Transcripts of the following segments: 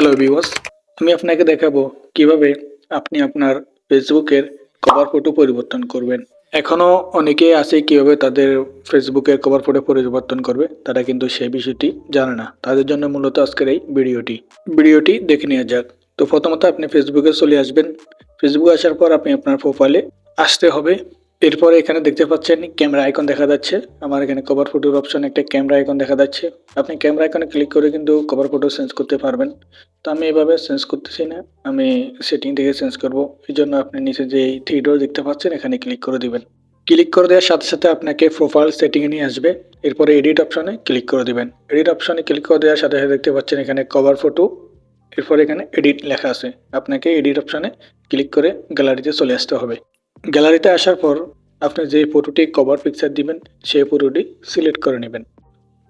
Hello বিওস আমি আপনাকে দেখাবো কীভাবে আপনি আপনার ফেসবুকের কভার ফটো পরিবর্তন করবেন। এখনও অনেকে আছে কীভাবে তাদের ফেসবুকের কভার ফটো পরিবর্তন করবে, তারা কিন্তু সেই বিষয়টি জানে না। তাদের জন্য মূলত আজকের এই ভিডিওটি। ভিডিওটি দেখে নেওয়া যাক। তো প্রথমত আপনি ফেসবুকে চলে আসবেন। ফেসবুকে আসার পর আপনি আপনার প্রোফাইলে আসতে হবে। এরপরে এখানে দেখতে পাচ্ছেন ক্যামেরা আইকন দেখা যাচ্ছে। আমার এখানে কভার ফটোর অপশন একটা ক্যামেরা আইকন দেখা যাচ্ছে। আপনি ক্যামেরা আইকনে ক্লিক করে কিন্তু কভার ফটো চেঞ্জ করতে পারবেন। তো আমি এভাবে চেঞ্জ করতেছি না। আমি সেটিং থেকে চেঞ্জ করব। এই জন্য আপনি নিচে যে থ্রি ডোর দেখতে পাচ্ছেন, এখানে ক্লিক করে দিবেন। ক্লিক করে দেওয়ার সাথে সাথে আপনাকে প্রোফাইল সেটিংয়ে নিয়ে আসবে। এরপরে এডিট অপশনে ক্লিক করে দিবেন। এডিট অপশনে ক্লিক করে দেওয়ার সাথে সাথে দেখতে পাচ্ছেন এখানে কভার ফটো এরপর এখানে এডিট লেখা আছে। আপনাকে এডিট অপশনে ক্লিক করে গ্যালারিতে চলে আসতে হবে। গ্যালারিতে আসার পর আপনি যে ফটোটি কভার পিকচার দিবেন, সেই ফটোটি সিলেক্ট করে নেবেন।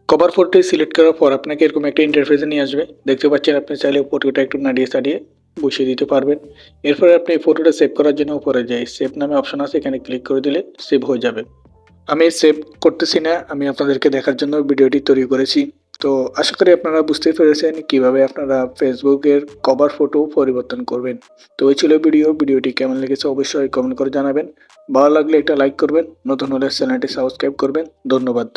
কভার ফটোটি সিলেক্ট করার পর আপনাকে এরকম একটা ইন্টারফেসে নিয়ে আসবে। দেখতে পাচ্ছেন আপনি চাইলে ফটোটা একটু নাড়িয়ে চাড়িয়ে বসিয়ে দিতে পারবেন। এরপরে আপনি এই ফটোটা সেভ করার জন্য উপরে যাই। সেভ নামে অপশন আছে, এখানে ক্লিক করে দিলে সেভ হয়ে যাবে। আমি সেভ করতেছি না, আমি আপনাদেরকে দেখার জন্য ভিডিওটি তৈরি করেছি। তো আশা করি আপনারা বুঝতে পেরেছেন কীভাবে আপনারা ফেসবুকের কভার ফটো পরিবর্তন করবেন। তো এই ছিল ভিডিও ভিডিওটি কেমন লেগেছে অবশ্যই কমেন্ট করে জানাবেন। ভালো লাগলে একটা লাইক করবেন, নতুন হলে চ্যানেলটি সাবস্ক্রাইব করবেন। ধন্যবাদ।